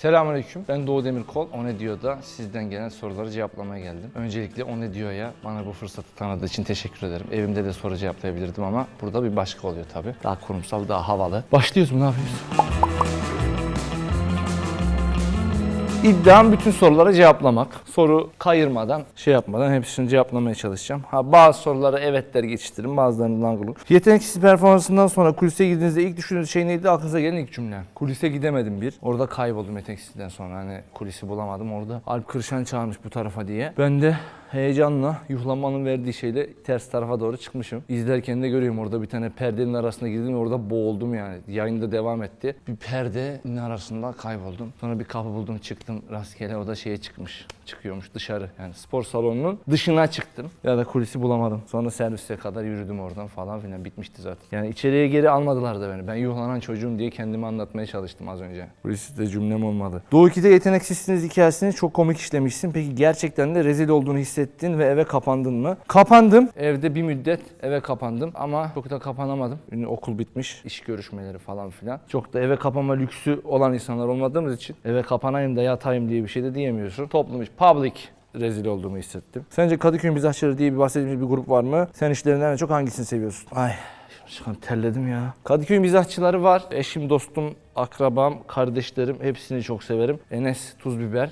Selamünaleyküm. Ben Doğu Demirkol. O ne diyor da sizden gelen soruları cevaplamaya geldim. Öncelikle O ne diyor ya bana bu fırsatı tanıdığı için teşekkür ederim. Evimde de soru cevaplayabilirdim ama burada bir başka oluyor tabii. Daha kurumsal, daha havalı. Başlıyoruz mu? Ne yapıyoruz? İddiam bütün sorulara cevaplamak. Soru kayırmadan, şey yapmadan hepsini cevaplamaya çalışacağım. Ha bazı sorulara evetler geçiştiririm, bazılarını langırlık. Yeteneksiz performansından sonra kulise girdiğinizde ilk düşündüğünüz şey neydi? Aklınıza gelen ilk cümle. Kulise gidemedim bir. Orada kayboldum yeteneksizden sonra. Hani kulisi bulamadım orada. Alp Kırşan çağırmış bu tarafa diye. Ben de heyecanla yuhlamanın verdiği şeyle ters tarafa doğru çıkmışım. İzlerken de görüyorum orada bir tane perdenin arasına girdim orada boğuldum yani. Yayında devam etti. Bir perdenin arasında kayboldum. Sonra bir kapı buldum çıktım rastgele o da şeye çıkmış. Çıkıyormuş dışarı. Yani spor salonunun dışına çıktım. Ya da kulisi bulamadım. Sonra servise kadar yürüdüm oradan falan filan bitmişti zaten. Yani içeriye geri almadılar da beni. Ben yuhlanan çocuğum diye kendimi anlatmaya çalıştım az önce. Kulisi de cümlem olmadı. Doğu 2'de yeteneksizsiniz hikayesini çok komik işlemişsin. Peki gerçekten de rezil olduğunu hissettin ve eve kapandın mı? Kapandım. Evde bir müddet eve kapandım ama çok da kapanamadım. Ünlü okul bitmiş, iş görüşmeleri falan filan. Çok da eve kapanma lüksü olan insanlar olmadığımız için eve kapanayım da yatayım diye bir şey de diyemiyorsun. Toplum public rezil olduğumu hissettim. Sence Kadıköy Mizahçıları diye bir bahsettiğimiz bir grup var mı? Sen işlerinden en çok hangisini seviyorsun? Ay Çıkan terledim ya. Kadıköy mizahçıları var. Eşim, dostum, akrabam, kardeşlerim hepsini çok severim. Enes Tuz Biber.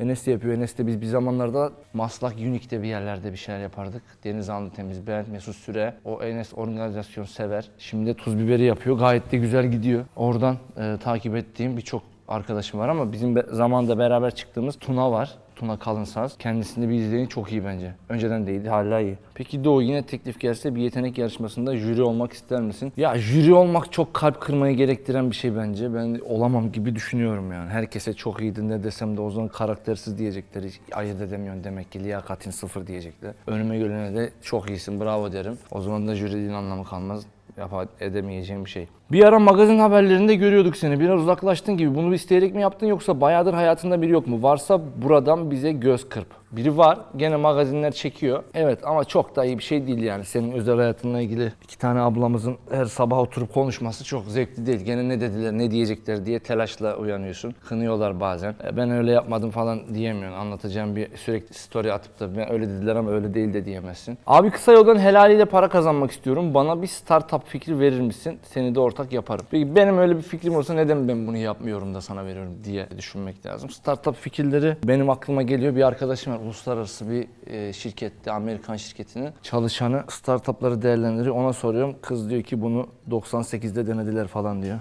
Enes de yapıyor. Enes de biz bir zamanlarda Maslak Unique'de bir yerlerde bir şeyler yapardık. Deniz Anlı Temiz, ben, Mesut Süre. O Enes organizasyon sever. Şimdi de Tuz Biberi yapıyor. Gayet de güzel gidiyor. Oradan e, takip ettiğim birçok arkadaşım var ama bizim be- zamanda beraber çıktığımız Tuna var. Tuna Kalınsaz. Kendisinde bir izleyeni çok iyi bence. Önceden değildi, hala iyi. Peki Doğu yine teklif gelse bir yetenek yarışmasında jüri olmak ister misin? Ya jüri olmak çok kalp kırmayı gerektiren bir şey bence. Ben olamam gibi düşünüyorum yani. Herkese çok iyiydin ne desem de o zaman karaktersiz diyecekler. Hiç ayırt edemiyorsun demek ki liyakatin sıfır diyecekler. Önüme gelene de çok iyisin bravo derim. O zaman da jüriliğin anlamı kalmaz yap edemeyeceğim bir şey. Bir ara magazin haberlerinde görüyorduk seni. Biraz uzaklaştın gibi. Bunu isteyerek mi yaptın yoksa bayağıdır hayatında biri yok mu? Varsa buradan bize göz kırp. Biri var. Gene magazinler çekiyor. Evet ama çok da iyi bir şey değil yani. Senin özel hayatınla ilgili iki tane ablamızın her sabah oturup konuşması çok zevkli değil. Gene ne dediler, ne diyecekler diye telaşla uyanıyorsun. Kınıyorlar bazen. E, Ben öyle yapmadım falan diyemiyorsun. Anlatacağım bir sürekli story atıp da ben öyle dediler ama öyle değil de diyemezsin. Abi kısa yoldan helaliyle para kazanmak istiyorum. Bana bir startup fikri verir misin? Seni de ortak yaparım. Peki benim öyle bir fikrim olsa neden ben bunu yapmıyorum da sana veriyorum diye düşünmek lazım. Startup fikirleri benim aklıma geliyor. Bir arkadaşım var uluslararası bir e, şirkette, Amerikan şirketinin çalışanı startupları değerlendiriyor. Ona soruyorum. Kız diyor ki bunu 98'de denediler falan diyor.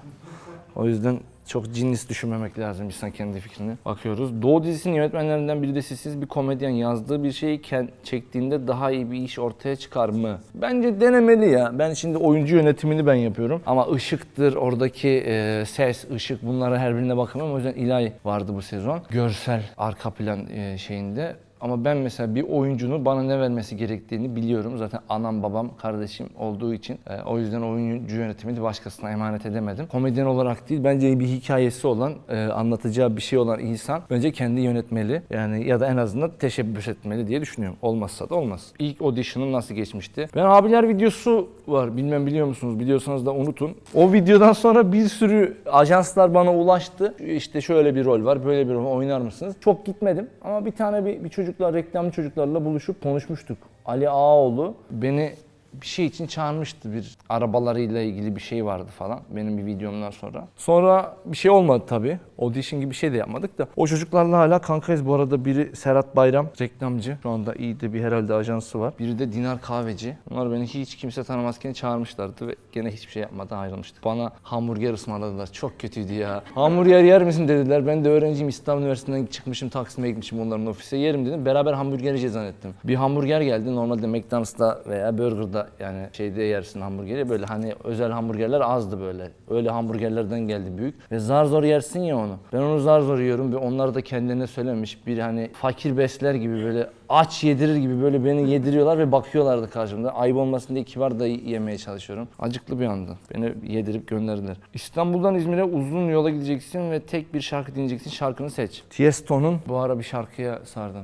O yüzden çok cinnis düşünmemek lazım insan kendi fikrini. Bakıyoruz. Doğu dizisinin yönetmenlerinden biri de sizsiz bir komedyen yazdığı bir şeyi çektiğinde daha iyi bir iş ortaya çıkar mı? Bence denemeli ya. Ben şimdi oyuncu yönetimini ben yapıyorum. Ama ışıktır, oradaki e, ses, ışık bunlara her birine bakamam. O yüzden İlay vardı bu sezon. Görsel arka plan e, şeyinde. Ama ben mesela bir oyuncunun bana ne vermesi gerektiğini biliyorum. Zaten anam babam kardeşim olduğu için. e, o yüzden oyuncu yönetimini başkasına emanet edemedim. Komedyen olarak değil bence bir hikayesi olan, e, anlatacağı bir şey olan insan bence kendi yönetmeli. Yani ya da en azından teşebbüs etmeli diye düşünüyorum. Olmazsa da olmaz. İlk audition'ım nasıl geçmişti? Ben abiler videosu var. Bilmem biliyor musunuz? Biliyorsanız da unutun. O videodan sonra bir sürü ajanslar bana ulaştı. İşte şöyle bir rol var, böyle bir rol oynar mısınız? Çok gitmedim ama bir tane bir, bir çocuklar, reklamlı çocuklarla buluşup konuşmuştuk. Ali Ağaoğlu beni bir şey için çağırmıştı bir arabalarıyla ilgili bir şey vardı falan benim bir videomdan sonra. Sonra bir şey olmadı tabii. Audition gibi bir şey de yapmadık da. O çocuklarla hala kankayız bu arada. Biri Serhat Bayram reklamcı. Şu anda iyi de bir herhalde ajansı var. Biri de Dinar Kahveci. Bunlar beni hiç kimse tanımazken çağırmışlardı ve gene hiçbir şey yapmadan ayrılmıştık. Bana hamburger ısmarladılar. Çok kötüydü ya. Hamburger yer misin dediler. Ben de öğrenciyim İstanbul Üniversitesi'nden çıkmışım Taksim'e gitmişim onların ofise. Yerim dedim. Beraber hamburger yiyeceğiz zannettim. Bir hamburger geldi. Normalde McDonald's'ta veya Burger'da yani şeyde yersin hamburgeri. Böyle hani özel hamburgerler azdı böyle. Öyle hamburgerlerden geldi büyük. Ve zar zor yersin ya onu. Ben onu zar zor yiyorum ve onlar da kendilerine söylemiş. Bir hani fakir besler gibi böyle aç yedirir gibi böyle beni yediriyorlar ve bakıyorlardı karşımda. Ayıp olmasın diye kibar da yemeye çalışıyorum. Acıklı bir andı. Beni yedirip gönderdiler. İstanbul'dan İzmir'e uzun yola gideceksin ve tek bir şarkı dinleyeceksin. Şarkını seç. Tiesto'nun bu ara bir şarkıya sardım.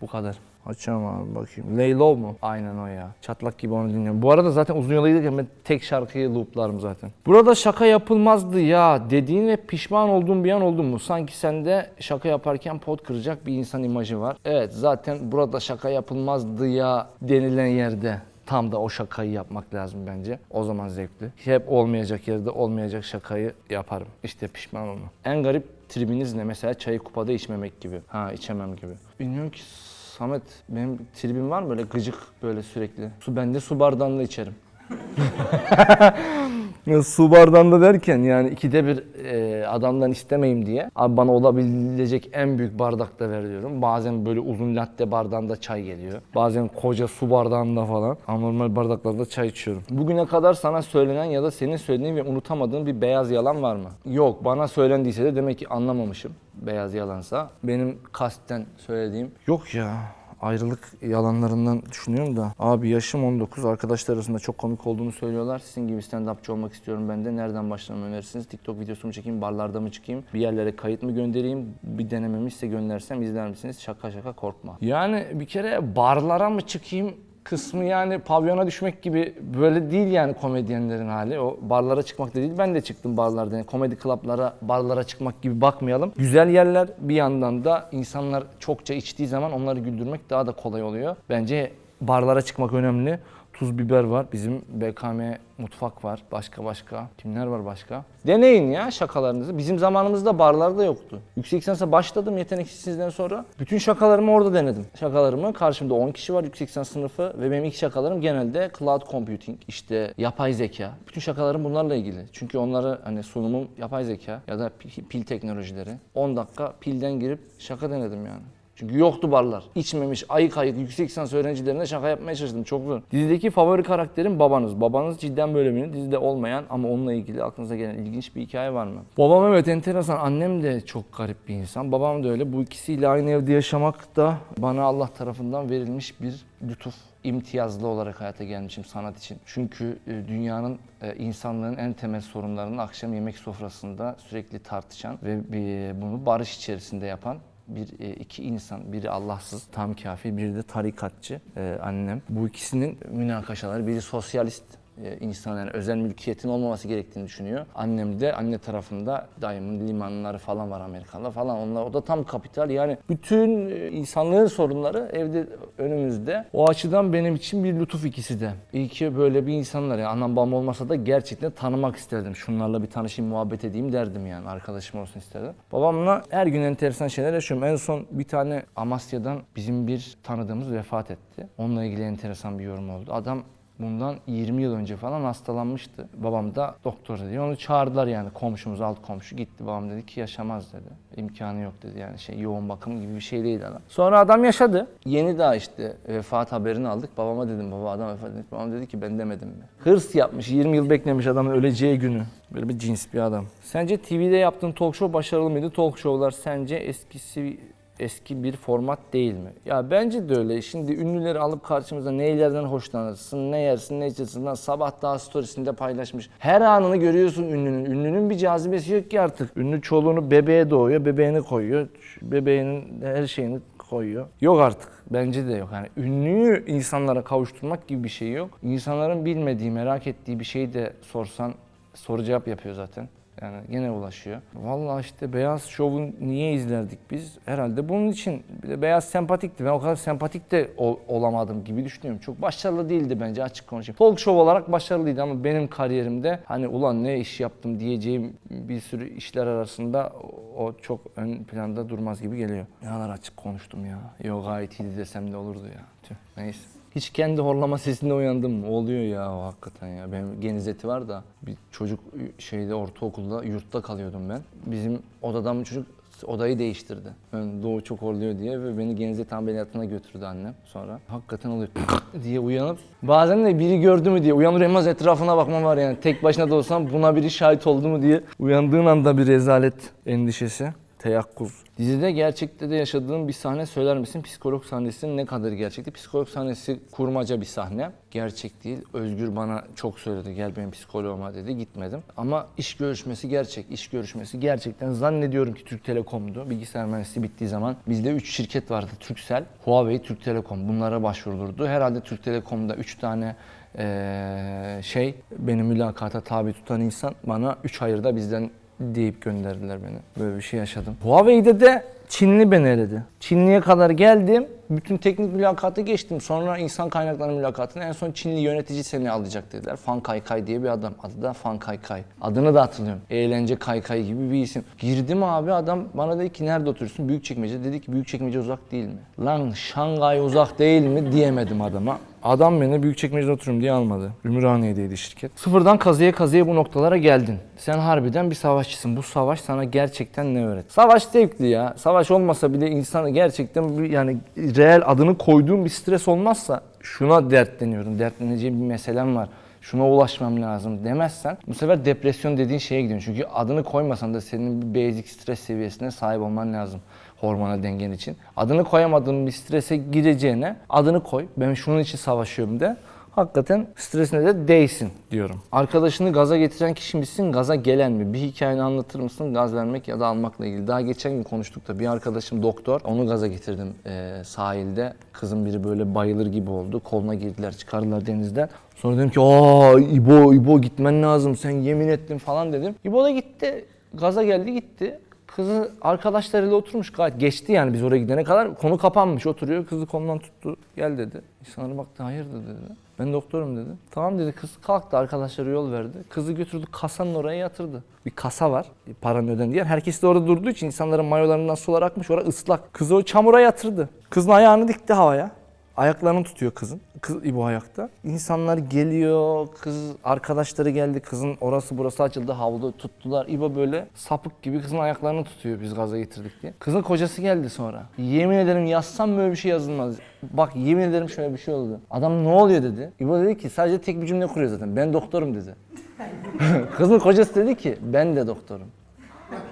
Bu kadar. Açalım abi bakayım. Lay Low mu? Aynen o ya. Çatlak gibi onu dinliyorum. Bu arada zaten uzun yola giderken ben tek şarkıyı looplarım zaten. Burada şaka yapılmazdı ya dediğin ve pişman olduğun bir an oldu mu? Sanki sende şaka yaparken pot kıracak bir insan imajı var. Evet zaten burada şaka yapılmazdı ya denilen yerde tam da o şakayı yapmak lazım bence. O zaman zevkli. Hep olmayacak yerde olmayacak şakayı yaparım. İşte pişman olma. En garip tribiniz ne? Mesela çayı kupada içmemek gibi. Ha içemem gibi. Bilmiyorum ki Samet benim tribim var mı böyle gıcık böyle sürekli? Su ben de su bardağında içerim. Su bardağında derken yani ikide bir e, adamdan istemeyim diye abi bana olabilecek en büyük bardakta ver diyorum. Bazen böyle uzun latte bardağında çay geliyor. Bazen koca su bardağında falan. Ama normal bardaklarda çay içiyorum. Bugüne kadar sana söylenen ya da senin söylediğin ve unutamadığın bir beyaz yalan var mı? Yok bana söylendiyse de demek ki anlamamışım beyaz yalansa. Benim kasten söylediğim yok ya ayrılık yalanlarından düşünüyorum da. Abi yaşım 19. Arkadaşlar arasında çok komik olduğunu söylüyorlar. Sizin gibi stand-upçı olmak istiyorum ben de. Nereden başlamamı önerirsiniz? TikTok videosu mu çekeyim, barlarda mı çıkayım? Bir yerlere kayıt mı göndereyim? Bir denememi size göndersem izler misiniz? Şaka şaka korkma. Yani bir kere barlara mı çıkayım? Kısmı yani pavyona düşmek gibi böyle değil yani komedyenlerin hali. O barlara çıkmak da değil. Ben de çıktım barlarda. Yani komedi klaplara, barlara çıkmak gibi bakmayalım. Güzel yerler bir yandan da insanlar çokça içtiği zaman onları güldürmek daha da kolay oluyor. Bence barlara çıkmak önemli. Tuz biber var. Bizim BKM mutfak var. Başka başka. Kimler var başka? Deneyin ya şakalarınızı. Bizim zamanımızda barlarda yoktu. Yüksek lisansa başladım yeteneksizden sonra. Bütün şakalarımı orada denedim. Şakalarımı karşımda 10 kişi var yüksek lisans sınıfı ve benim ilk şakalarım genelde cloud computing, işte yapay zeka. Bütün şakalarım bunlarla ilgili. Çünkü onları hani sunumum yapay zeka ya da pil, teknolojileri. 10 dakika pilden girip şaka denedim yani. Çünkü yoktu barlar. İçmemiş, ayık ayık yüksek lisans öğrencilerine şaka yapmaya çalıştım. Çok zor. Dizideki favori karakterim babanız. Babanız cidden bölümünün dizide olmayan ama onunla ilgili aklınıza gelen ilginç bir hikaye var mı? Babam evet enteresan. Annem de çok garip bir insan. Babam da öyle. Bu ikisiyle aynı evde yaşamak da bana Allah tarafından verilmiş bir lütuf imtiyazlı olarak hayata gelmişim sanat için. Çünkü e, dünyanın e, insanlığın en temel sorunlarını akşam yemek sofrasında sürekli tartışan ve bir- bunu barış içerisinde yapan bir e, iki insan, biri Allahsız, tam kafir, biri de tarikatçı e, annem. Bu ikisinin münakaşaları, biri sosyalist e, insan yani özel mülkiyetin olmaması gerektiğini düşünüyor. Annem de anne tarafında dayımın limanları falan var Amerika'da falan. Onlar o da tam kapital. Yani bütün e, insanlığın sorunları evde önümüzde. O açıdan benim için bir lütuf ikisi de. İyi ki böyle bir insanlar yani anam babam olmasa da gerçekten tanımak isterdim. Şunlarla bir tanışayım, muhabbet edeyim derdim yani. Arkadaşım olsun isterdim. Babamla her gün enteresan şeyler yaşıyorum. En son bir tane Amasya'dan bizim bir tanıdığımız vefat etti. Onunla ilgili enteresan bir yorum oldu. Adam Bundan 20 yıl önce falan hastalanmıştı. Babam da doktor dedi. Onu çağırdılar yani komşumuz alt komşu gitti. Babam dedi ki yaşamaz dedi. İmkanı yok dedi yani şey yoğun bakım gibi bir şey değil adam. Sonra adam yaşadı. Yeni daha işte vefat haberini aldık. Babama dedim baba adam vefat etti. Babam dedi ki ben demedim mi? Hırs yapmış 20 yıl beklemiş adamın öleceği günü. Böyle bir cins bir adam. Sence TV'de yaptığın talk show başarılı mıydı? Talk show'lar sence eskisi eski bir format değil mi? Ya bence de öyle. Şimdi ünlüleri alıp karşımıza neylerden hoşlanırsın, ne yersin, ne içersin. Lan sabah daha storiesinde paylaşmış. Her anını görüyorsun ünlünün. Ünlünün bir cazibesi yok ki artık. Ünlü çoluğunu bebeğe doğuyor, bebeğini koyuyor. Bebeğinin her şeyini koyuyor. Yok artık. Bence de yok. Yani ünlüyü insanlara kavuşturmak gibi bir şey yok. İnsanların bilmediği, merak ettiği bir şeyi de sorsan soru cevap yapıyor zaten. Yani gene ulaşıyor. Vallahi işte Beyaz Şov'u niye izlerdik biz? Herhalde bunun için. Bir de Beyaz sempatikti. Ben o kadar sempatik de ol- olamadım gibi düşünüyorum. Çok başarılı değildi bence açık konuşayım. Talk show olarak başarılıydı ama benim kariyerimde hani ulan ne iş yaptım diyeceğim bir sürü işler arasında o- o çok ön planda durmaz gibi geliyor. Ne kadar açık konuştum ya. Yok gayet iyiydi desem de olurdu ya. Tüh, neyse. Hiç kendi horlama sesinde uyandım? Oluyor ya o hakikaten ya. Benim genizeti var da bir çocuk şeyde ortaokulda yurtta kalıyordum ben. Bizim odadan bir çocuk odayı değiştirdi. Ben Doğu çok horluyor diye ve beni genizet ameliyatına götürdü annem sonra. Hakikaten oluyor diye uyanıp bazen de biri gördü mü diye uyanır uyanmaz etrafına bakma var yani. Tek başına da olsam buna biri şahit oldu mu diye uyandığın anda bir rezalet endişesi. Teyakkuz. Dizide gerçekte de yaşadığın bir sahne söyler misin? Psikolog sahnesinin ne kadar gerçekti? Psikolog sahnesi kurmaca bir sahne. Gerçek değil. Özgür bana çok söyledi. Gel benim psikoloğuma dedi. Gitmedim. Ama iş görüşmesi gerçek. İş görüşmesi gerçekten zannediyorum ki Türk Telekom'du. Bilgisayar mühendisliği bittiği zaman bizde 3 şirket vardı. Turkcell, Huawei, Türk Telekom. Bunlara başvurulurdu. Herhalde Türk Telekom'da 3 tane eee, şey beni mülakata tabi tutan insan bana 3 hayırda bizden deyip gönderdiler beni. Böyle bir şey yaşadım. Huawei'de de Çinli beni eledi. Çinli'ye kadar geldim. Bütün teknik mülakatı geçtim. Sonra insan kaynakları mülakatına en son Çinli yönetici seni alacak dediler. Fan Kaykay diye bir adam. Adı da Fan Kaykay. Adını da hatırlıyorum. Eğlence Kaykay gibi bir isim. Girdim abi adam bana dedi ki nerede oturuyorsun? Büyükçekmece. Dedi ki Büyükçekmece uzak değil mi? Lan Şangay uzak değil mi diyemedim adama. Adam beni Büyükçekmece'de oturuyorum diye almadı. Ümraniye'deydi şirket. Sıfırdan kazıya kazıya bu noktalara geldin. Sen harbiden bir savaşçısın. Bu savaş sana gerçekten ne öğret? Savaş zevkli ya. Savaş olmasa bile insana gerçekten yani reel adını koyduğum bir stres olmazsa şuna dertleniyorum. Dertleneceğim bir meselem var. Şuna ulaşmam lazım demezsen bu sefer depresyon dediğin şeye gidiyorsun. Çünkü adını koymasan da senin bir basic stres seviyesine sahip olman lazım hormonal dengen için. Adını koyamadığın bir strese gireceğine adını koy. Ben şunun için savaşıyorum de. Hakikaten stresine de değsin diyorum. Arkadaşını gaza getiren kişi misin, gaza gelen mi? Bir hikayeni anlatır mısın gaz vermek ya da almakla ilgili? Daha geçen gün konuştuk da bir arkadaşım doktor, onu gaza getirdim eee, sahilde. Kızın biri böyle bayılır gibi oldu. Koluna girdiler, çıkardılar denizden. Sonra dedim ki aa İbo, İbo gitmen lazım sen yemin ettin falan dedim. İbo da gitti, gaza geldi gitti. Kızı arkadaşlarıyla oturmuş gayet geçti yani biz oraya gidene kadar konu kapanmış oturuyor kızı kolundan tuttu gel dedi. İnsanlara baktı hayırdır dedi. Ben doktorum dedi. Tamam dedi kız kalktı arkadaşları yol verdi. Kızı götürdü kasanın oraya yatırdı. Bir kasa var paranı öden diye. Herkes de orada durduğu için insanların mayolarından sular akmış orada ıslak. Kızı o çamura yatırdı. Kızın ayağını dikti havaya. Ayaklarını tutuyor kızın. Kız İbo ayakta. İnsanlar geliyor. Kız arkadaşları geldi. Kızın orası burası açıldı. Havlu tuttular. İbo böyle sapık gibi kızın ayaklarını tutuyor biz gaza getirdik diye. Kızın kocası geldi sonra. Yemin ederim yazsam böyle bir şey yazılmaz. Bak yemin ederim şöyle bir şey oldu. Adam ne oluyor dedi. İbo dedi ki sadece tek bir cümle kuruyor zaten. Ben doktorum dedi. Kızın kocası dedi ki ben de doktorum.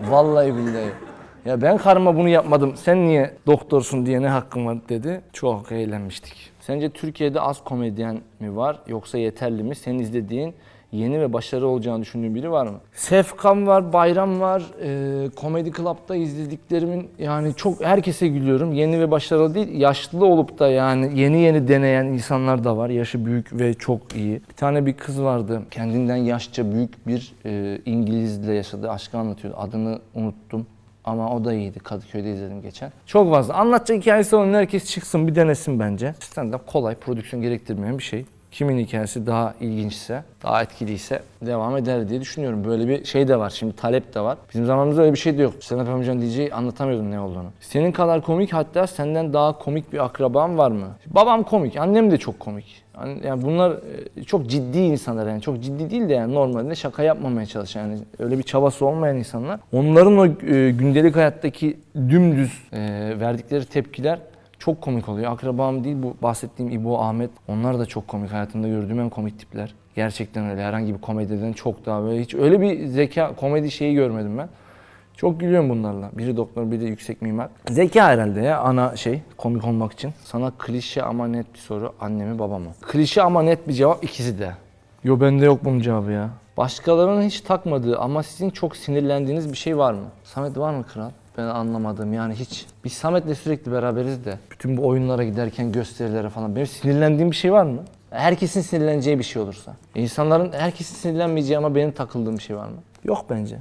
Vallahi billahi. Ya ben karıma bunu yapmadım. Sen niye doktorsun diye ne hakkın var dedi. Çok eğlenmiştik. Sence Türkiye'de az komedyen mi var yoksa yeterli mi? Senin izlediğin yeni ve başarılı olacağını düşündüğün biri var mı? Sefkan var, Bayram var. Ee, Comedy Club'da izlediklerimin yani çok herkese gülüyorum. Yeni ve başarılı değil, yaşlı olup da yani yeni yeni deneyen insanlar da var. Yaşı büyük ve çok iyi. Bir tane bir kız vardı. Kendinden yaşça büyük bir e, İngilizle yaşadığı aşkı anlatıyordu. Adını unuttum. Ama o da iyiydi. Kadıköy'de izledim geçen. Çok fazla. Anlatacak hikayesi olan herkes çıksın bir denesin bence. Stand-up kolay, prodüksiyon gerektirmeyen bir şey. Kimin hikayesi daha ilginçse, daha etkiliyse devam eder diye düşünüyorum. Böyle bir şey de var. Şimdi talep de var. Bizim zamanımızda öyle bir şey de yok. Stand-up yapamayacağın diyeceği anlatamıyordum ne olduğunu. Senin kadar komik hatta senden daha komik bir akraban var mı? Babam komik, annem de çok komik. Yani yani bunlar e, çok ciddi insanlar yani çok ciddi değil de yani normalde şaka yapmamaya çalışan yani öyle bir çabası olmayan insanlar. Onların o e, gündelik hayattaki dümdüz e, verdikleri tepkiler çok komik oluyor. Akrabam değil bu bahsettiğim İbo, Ahmet onlar da çok komik. Hayatımda gördüğüm en komik tipler. Gerçekten öyle herhangi bir komediden çok daha böyle hiç öyle bir zeka komedi şeyi görmedim ben. Çok gülüyorum bunlarla. Biri doktor, biri yüksek mimar. Zeka herhalde ya ana şey komik olmak için. Sana klişe ama net bir soru. Annemi babamı. Klişe ama net bir cevap ikisi de. Yo bende yok bunun cevabı ya. Başkalarının hiç takmadığı ama sizin çok sinirlendiğiniz bir şey var mı? Samet var mı kral? Ben anlamadım yani hiç. Biz Samet'le sürekli beraberiz de. Bütün bu oyunlara giderken gösterilere falan. Benim sinirlendiğim bir şey var mı? Herkesin sinirleneceği bir şey olursa. İnsanların herkesin sinirlenmeyeceği ama benim takıldığım bir şey var mı? Yok bence.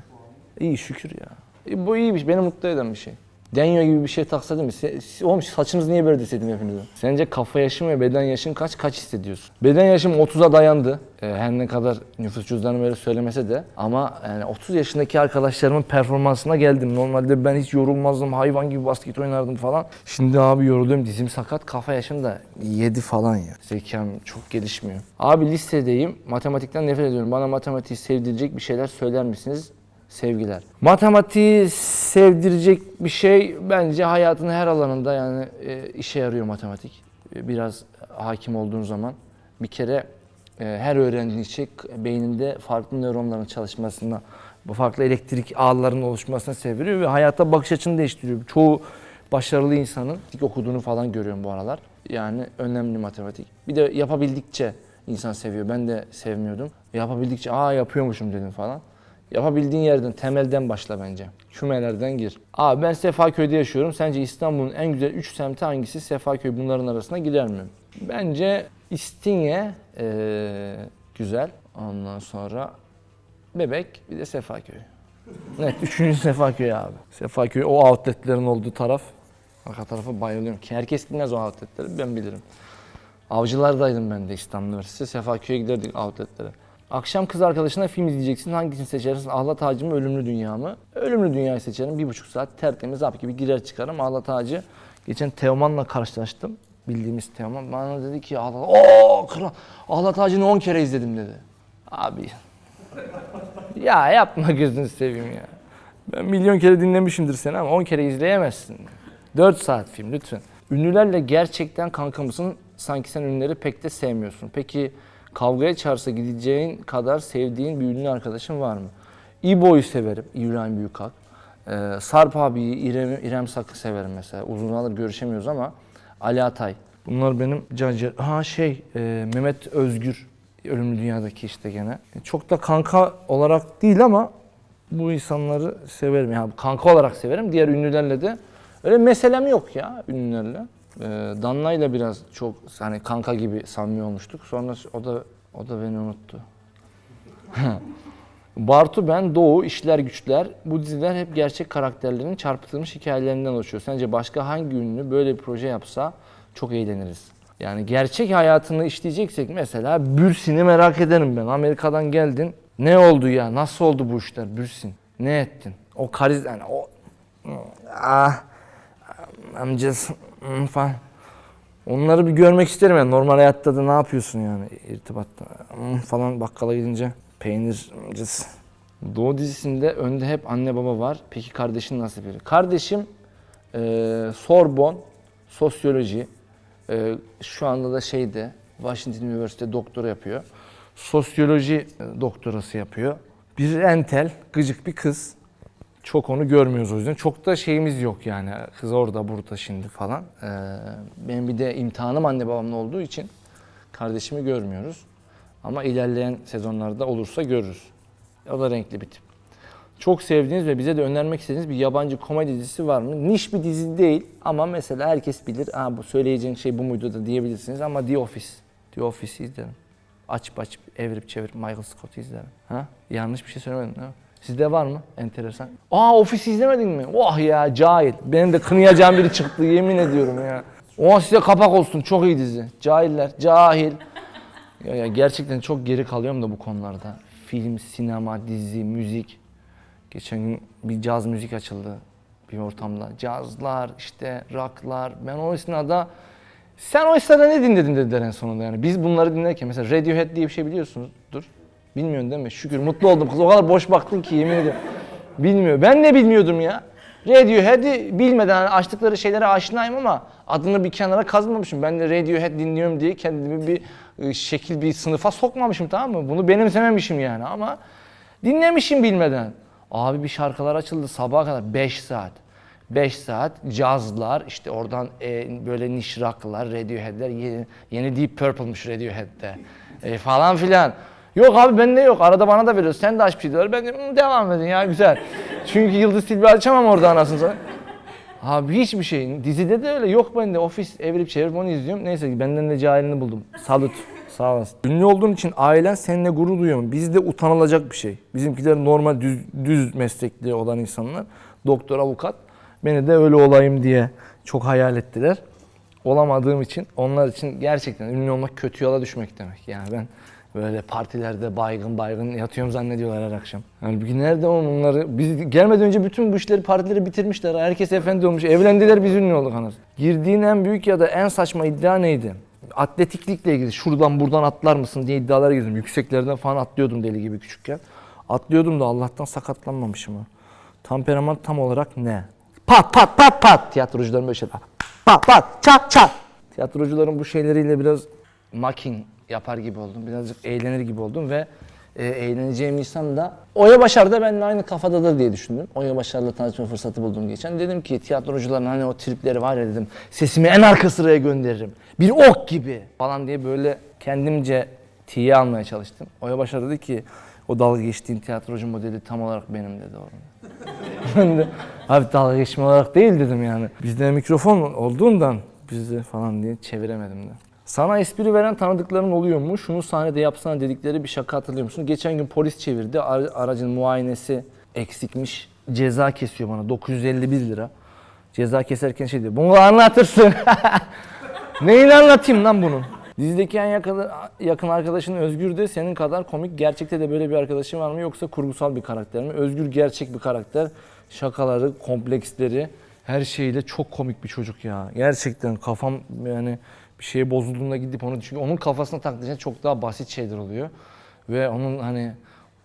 İyi şükür ya. E, bu iyiymiş, beni mutlu eden bir şey. Denyo gibi bir şey taksa değil mi? Se- Oğlum saçınız niye böyle deseydin hepinize? Sence kafa yaşın ve beden yaşın kaç kaç hissediyorsun? Beden yaşım 30'a dayandı. Ee, her ne kadar nüfus cüzdanı böyle söylemese de ama yani 30 yaşındaki arkadaşlarımın performansına geldim. Normalde ben hiç yorulmazdım, hayvan gibi basket oynardım falan. Şimdi abi yoruluyorum, dizim sakat, kafa yaşım da 7 falan ya. Zekam çok gelişmiyor. Abi lisedeyim, matematikten nefret ediyorum. Bana matematiği sevdirecek bir şeyler söyler misiniz? Sevgiler. Matematiği sevdirecek bir şey bence hayatın her alanında yani e, işe yarıyor matematik. E, biraz hakim olduğun zaman bir kere e, her öğrencinin işte beyninde farklı nöronların çalışmasına, farklı elektrik ağlarının oluşmasına sebep ve hayata bakış açını değiştiriyor. Çoğu başarılı insanın okuduğunu falan görüyorum bu aralar. Yani önemli matematik. Bir de yapabildikçe insan seviyor. Ben de sevmiyordum. Yapabildikçe aa yapıyormuşum dedim falan. Yapabildiğin yerden, temelden başla bence. Kümelerden gir. Abi ben Sefaköy'de yaşıyorum. Sence İstanbul'un en güzel 3 semti hangisi? Sefaköy bunların arasına girer mi? Bence İstinye eee, güzel. Ondan sonra Bebek bir de Sefaköy. Net üçüncü Sefaköy abi. Sefaköy o outletlerin olduğu taraf. Arka tarafa bayılıyorum ki herkes bilmez o outletleri ben bilirim. Avcılardaydım ben de İstanbul Üniversitesi. Sefaköy'e giderdik outletlere. Akşam kız arkadaşına film izleyeceksin. Hangisini seçersin? Ahlat Ağacı mı, Ölümlü Dünya mı? Ölümlü Dünya'yı seçerim. Bir buçuk saat tertemiz hap gibi girer çıkarım. Ahlat Ağacı. Geçen Teoman'la karşılaştım. Bildiğimiz Teoman. Bana dedi ki Ahlat, ooo kral, Ahlat Ağacı'nı 10 kere izledim dedi. Abi ya yapma gözünü seveyim ya. Ben milyon kere dinlemişimdir seni ama 10 kere izleyemezsin. 4 saat film lütfen. Ünlülerle gerçekten kanka mısın? Sanki sen ünlüleri pek de sevmiyorsun. Peki kavgaya çağırsa gideceğin kadar sevdiğin bir ünlü arkadaşın var mı? İbo'yu severim. İbrahim Büyükak. Ee, Sarp abiyi, İrem, İrem Sak'ı severim mesela. Uzun zamandır görüşemiyoruz ama Ali Atay. Bunlar benim can ciğer- Ha şey, e, Mehmet Özgür. Ölümlü Dünya'daki işte gene. Çok da kanka olarak değil ama bu insanları severim. Yani kanka olarak severim. Diğer ünlülerle de öyle meselem yok ya ünlülerle. Ee, Danla'yla biraz çok hani kanka gibi samimi olmuştuk. Sonra o da o da beni unuttu. Bartu ben Doğu, işler Güçler. Bu diziler hep gerçek karakterlerin çarpıtılmış hikayelerinden oluşuyor. Sence başka hangi ünlü böyle bir proje yapsa çok eğleniriz. Yani gerçek hayatını işleyeceksek mesela Bürsin'i merak ederim ben. Amerika'dan geldin. Ne oldu ya? Nasıl oldu bu işler Bürsin? Ne ettin? O kariz yani o ah I'm just falan. Onları bir görmek isterim yani. Normal hayatta da ne yapıyorsun yani irtibatta mm, falan bakkala gidince peynir just. Doğu dizisinde önde hep anne baba var. Peki kardeşin nasıl biri? Kardeşim eee Sorbon sosyoloji. Eee, şu anda da şeyde Washington Üniversite doktora yapıyor. Sosyoloji e, doktorası yapıyor. Bir entel, gıcık bir kız. Çok onu görmüyoruz o yüzden. Çok da şeyimiz yok yani. Kız orada burada şimdi falan. Ee, benim bir de imtihanım anne babamla olduğu için kardeşimi görmüyoruz. Ama ilerleyen sezonlarda olursa görürüz. O da renkli bir tip. Çok sevdiğiniz ve bize de önermek istediğiniz bir yabancı komedi dizisi var mı? Niş bir dizi değil ama mesela herkes bilir. Aa, bu söyleyeceğin şey bu muydu da diyebilirsiniz ama The Office. The Office'i izlerim. Açıp açıp evirip çevirip Michael Scott'u izlerim. Ha? Yanlış bir şey söylemedim değil mi? Sizde var mı? Enteresan. Aa Office izlemedin mi? Oh ya cahil. Benim de kınayacağım biri çıktı yemin ediyorum ya. O size kapak olsun çok iyi dizi. Cahiller, cahil. Ya, ya gerçekten çok geri kalıyorum da bu konularda. Film, sinema, dizi, müzik. Geçen gün bir caz müzik açıldı bir ortamda. Cazlar, işte rocklar. Ben o esnada sen o esnada ne dinledin dediler en sonunda yani. Biz bunları dinlerken mesela Radiohead diye bir şey biliyorsunuzdur. Bilmiyorsun değil mi? Şükür mutlu oldum kız. O kadar boş baktın ki yemin ediyorum. Bilmiyor. Ben de bilmiyordum ya. Radiohead'i bilmeden hani açtıkları şeylere aşinayım ama adını bir kenara kazmamışım. Ben de Radiohead dinliyorum diye kendimi bir e, şekil bir sınıfa sokmamışım tamam mı? Bunu benimsememişim yani ama dinlemişim bilmeden. Abi bir şarkılar açıldı sabaha kadar 5 saat. 5 saat cazlar işte oradan e, böyle niş rock'lar, Radiohead'ler yeni, yeni Deep Purple'mış Radiohead'de e, falan filan. Yok abi bende yok. Arada bana da veriyor. Sen de aç bir şey diyor. Ben de "Hı, devam edin ya güzel. Çünkü Yıldız Tilbe açamam orada anasını satayım. Abi hiçbir şey. Dizide de öyle. Yok bende. Ofis evirip çevirip onu izliyorum. Neyse benden de cahilini buldum. Salut. Sağ olasın. Ünlü olduğun için ailen seninle gurur duyuyor mu? Bizde utanılacak bir şey. Bizimkiler normal düz, düz meslekli olan insanlar. Doktor, avukat. Beni de öyle olayım diye çok hayal ettiler. Olamadığım için onlar için gerçekten ünlü olmak kötü yola düşmek demek. Yani ben böyle partilerde baygın baygın yatıyorum zannediyorlar her akşam. Halbuki nerede onları? Biz gelmeden önce bütün bu işleri partileri bitirmişler. Herkes efendi olmuş. Evlendiler biz ünlü olduk anasını. Girdiğin en büyük ya da en saçma iddia neydi? Atletiklikle ilgili şuradan buradan atlar mısın diye iddialara girdim. Yükseklerden falan atlıyordum deli gibi küçükken. Atlıyordum da Allah'tan sakatlanmamışım ha. Temperament tam olarak ne? Pat pat pat pat. Tiyatrocuların böyle şeyler. Pat pat çat çat. Tiyatrocuların bu şeyleriyle biraz makin yapar gibi oldum. Birazcık eğlenir gibi oldum ve e, eğleneceğim insan da Oya Başar da benimle aynı kafadadır diye düşündüm. Oya Başar'la tanışma fırsatı buldum geçen. Dedim ki tiyatrocuların hani o tripleri var ya dedim. Sesimi en arka sıraya gönderirim. Bir ok gibi falan diye böyle kendimce tiye almaya çalıştım. Oya Başar dedi ki o dalga geçtiğin tiyatrocu modeli tam olarak benim dedi orada. Ben de abi dalga geçme olarak değil dedim yani. Bizde mikrofon olduğundan bizde falan diye çeviremedim de. Sana espri veren tanıdıkların oluyor mu? Şunu sahnede yapsana dedikleri bir şaka hatırlıyor musun? Geçen gün polis çevirdi. Ar- aracın muayenesi eksikmiş. Ceza kesiyor bana 951 lira. Ceza keserken şey diyor. Bunu anlatırsın. Neyini anlatayım lan bunun? Dizideki en yakın, yakın arkadaşın Özgür de senin kadar komik. Gerçekte de böyle bir arkadaşın var mı yoksa kurgusal bir karakter mi? Özgür gerçek bir karakter. Şakaları, kompleksleri, her şeyle çok komik bir çocuk ya. Gerçekten kafam yani bir şeye bozulduğunda gidip onu çünkü onun kafasına taktığında çok daha basit şeyler oluyor. Ve onun hani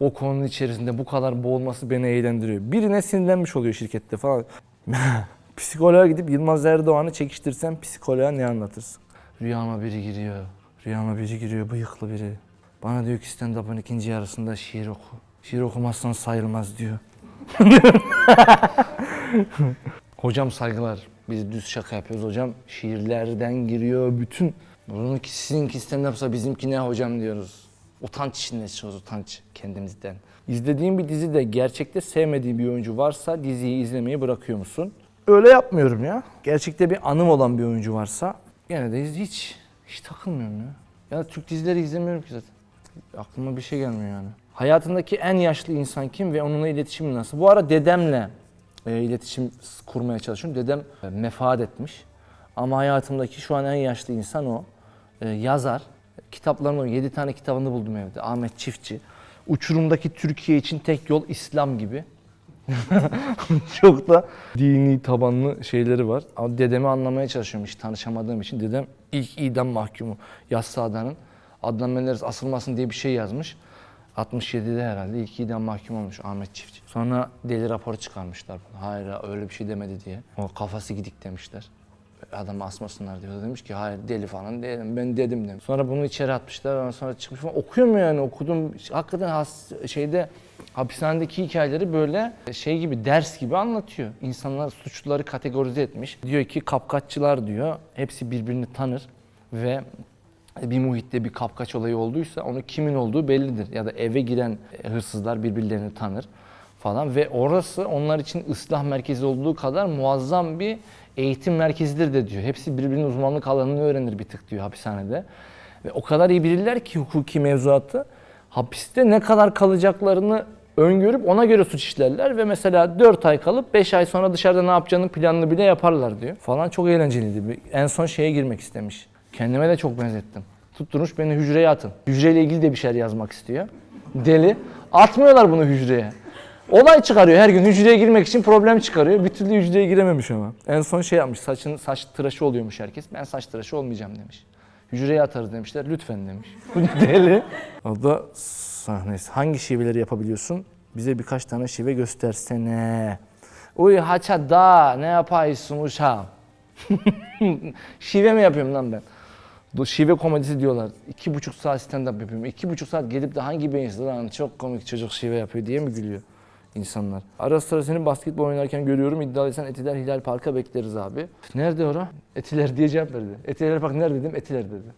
o konunun içerisinde bu kadar boğulması beni eğlendiriyor. Birine sinirlenmiş oluyor şirkette falan. Psikoloğa gidip Yılmaz Erdoğan'ı çekiştirsen psikoloğa ne anlatırsın? Rüyama biri giriyor. Rüyama biri giriyor, bıyıklı biri. Bana diyor ki stand-up'ın ikinci yarısında şiir oku. Şiir okumazsan sayılmaz diyor. hocam saygılar. Biz düz şaka yapıyoruz hocam. Şiirlerden giriyor bütün. Bununki sizinki stand-up'sa bizimki ne hocam diyoruz. Utanç içinde yaşıyoruz, utanç kendimizden. İzlediğin bir dizide gerçekte sevmediğin bir oyuncu varsa diziyi izlemeyi bırakıyor musun? Öyle yapmıyorum ya. Gerçekte bir anım olan bir oyuncu varsa gene de hiç hiç takılmıyorum ya. Ya Türk dizileri izlemiyorum ki zaten. Aklıma bir şey gelmiyor yani. Hayatındaki en yaşlı insan kim ve onunla iletişim nasıl? Bu ara dedemle e, iletişim kurmaya çalışıyorum. Dedem e, mefaat etmiş. Ama hayatımdaki şu an en yaşlı insan o. E, yazar. Kitaplarını, o 7 tane kitabını buldum evde. Ahmet Çiftçi. Uçurumdaki Türkiye için tek yol İslam gibi. Çok da dini tabanlı şeyleri var. Ama dedemi anlamaya çalışıyorum hiç tanışamadığım için. Dedem ilk idam mahkumu Yassıada'nın Adnan Menderes asılmasın diye bir şey yazmış. 67'de herhalde ilk idam mahkum olmuş Ahmet Çiftçi. Sonra deli raporu çıkarmışlar. Hayır ya, öyle bir şey demedi diye. O kafası gidik demişler. Adamı asmasınlar diyor. Demiş ki hayır deli falan değilim ben dedim demiş. Sonra bunu içeri atmışlar ondan sonra çıkmış falan. Okuyorum yani okudum. Hakikaten has, şeyde hapishanedeki hikayeleri böyle şey gibi ders gibi anlatıyor. İnsanlar suçluları kategorize etmiş. Diyor ki kapkaççılar diyor hepsi birbirini tanır ve bir muhitte bir kapkaç olayı olduysa onu kimin olduğu bellidir. Ya da eve giren e, hırsızlar birbirlerini tanır falan ve orası onlar için ıslah merkezi olduğu kadar muazzam bir eğitim merkezidir de diyor. Hepsi birbirinin uzmanlık alanını öğrenir bir tık diyor hapishanede. Ve o kadar iyi bilirler ki hukuki mevzuatı hapiste ne kadar kalacaklarını öngörüp ona göre suç işlerler ve mesela 4 ay kalıp 5 ay sonra dışarıda ne yapacağının planını bile yaparlar diyor. Falan çok eğlenceliydi. En son şeye girmek istemiş. Kendime de çok benzettim. Tutturmuş beni hücreye atın. Hücreyle ilgili de bir şeyler yazmak istiyor. Deli. Atmıyorlar bunu hücreye. Olay çıkarıyor her gün hücreye girmek için problem çıkarıyor. Bir türlü hücreye girememiş ama. En son şey yapmış saçın saç tıraşı oluyormuş herkes. Ben saç tıraşı olmayacağım demiş. Hücreye atarız demişler. Lütfen demiş. Deli. O da sahnesi. Hangi şiveleri yapabiliyorsun? Bize birkaç tane şive göstersene. Uy haça da ne yapıyorsun uşağım? şive mi yapıyorum lan ben? Şive komedisi diyorlar. İki buçuk saat stand-up yapıyorum. İki buçuk saat gelip de hangi beyinsiz lan çok komik çocuk şive yapıyor diye mi gülüyor insanlar? Ara sıra seni basketbol oynarken görüyorum. İddialıysan Etiler Hilal Park'a bekleriz abi. Nerede ora? Etiler diye cevap verdi. Etiler Park nerede dedim? Etiler dedi.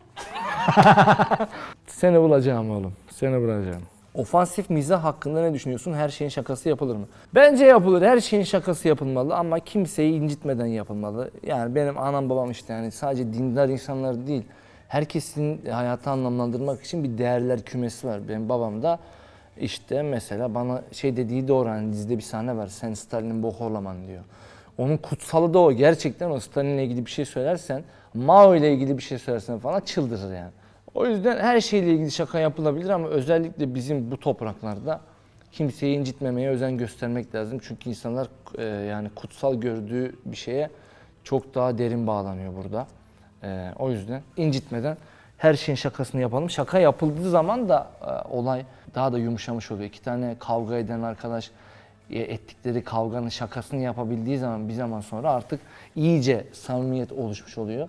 Seni bulacağım oğlum. Seni bulacağım. Ofansif mizah hakkında ne düşünüyorsun? Her şeyin şakası yapılır mı? Bence yapılır. Her şeyin şakası yapılmalı ama kimseyi incitmeden yapılmalı. Yani benim anam babam işte yani sadece dindar insanlar değil. Herkesin hayatı anlamlandırmak için bir değerler kümesi var. Benim babam da işte mesela bana şey dediği doğru hani dizide bir sahne var. Sen Stalin'in bok horlaman diyor. Onun kutsalı da o. Gerçekten o Stalin'le ilgili bir şey söylersen, Mao ile ilgili bir şey söylersen falan çıldırır yani. O yüzden her şeyle ilgili şaka yapılabilir ama özellikle bizim bu topraklarda kimseyi incitmemeye özen göstermek lazım. Çünkü insanlar e, yani kutsal gördüğü bir şeye çok daha derin bağlanıyor burada. E, o yüzden incitmeden her şeyin şakasını yapalım. Şaka yapıldığı zaman da e, olay daha da yumuşamış oluyor. İki tane kavga eden arkadaş e, ettikleri kavganın şakasını yapabildiği zaman bir zaman sonra artık iyice samimiyet oluşmuş oluyor.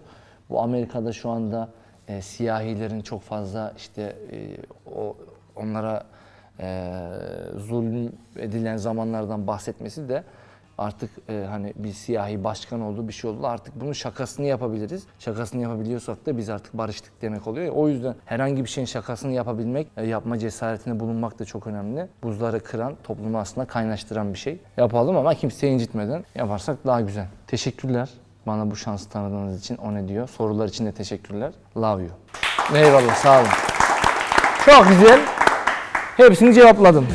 Bu Amerika'da şu anda e, siyahilerin çok fazla işte e, o onlara e, zulüm edilen zamanlardan bahsetmesi de artık e, hani bir siyahi başkan oldu bir şey oldu artık bunun şakasını yapabiliriz. Şakasını yapabiliyorsak da biz artık barıştık demek oluyor. O yüzden herhangi bir şeyin şakasını yapabilmek, e, yapma cesaretine bulunmak da çok önemli. Buzları kıran, toplumu aslında kaynaştıran bir şey. Yapalım ama kimseyi incitmeden yaparsak daha güzel. Teşekkürler bana bu şansı tanıdığınız için. O ne diyor? Sorular için de teşekkürler. Love you. Eyvallah sağ olun. Çok güzel. Hepsini cevapladım.